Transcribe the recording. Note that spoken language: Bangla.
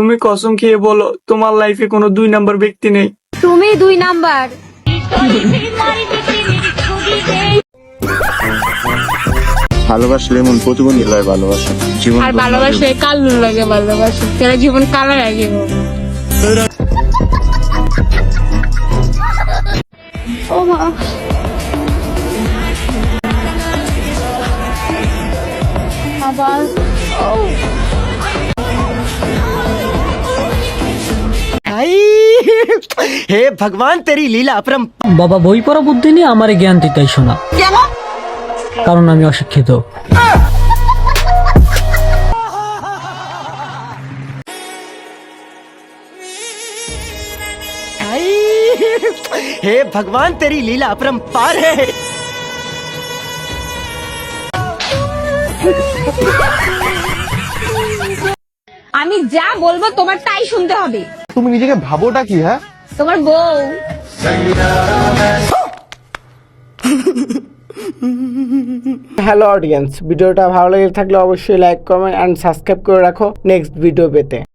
তুমি কসম খেয়ে বলো তোমার লাইফে কোনো দুই নাম্বার ব্যক্তি নেই। তুমি দুই নাম্বার ভালোবাসলে এমন প্রতিবন্ধী লয় ভালোবাসা। জীবন আর ভালোবাসলে কালো লাগে ভালোবাসে। তারা জীবন কালো লাগে ও মা। আবার। हे भगवान तेरी लीला अपरम বাবা বই পড়া বুদ্ধি নিয়ে আমারে জ্ঞান দিতেই শোনা কারণ আমি অশিক্ষিত हे भगवान तेरी लीला अपरंपार है আমি যা বলব তোমার তাই শুনতে হবে। তুমি নিজেকে ভাবোটা কি হ্যাঁ? তোমার বউ। হ্যালো অডিয়েন্স ভিডিওটা ভালো লেগে থাকলে অবশ্যই লাইক কমেন্ট অ্যান্ড সাবস্ক্রাইব করে রাখো। নেক্সট ভিডিও পেতে।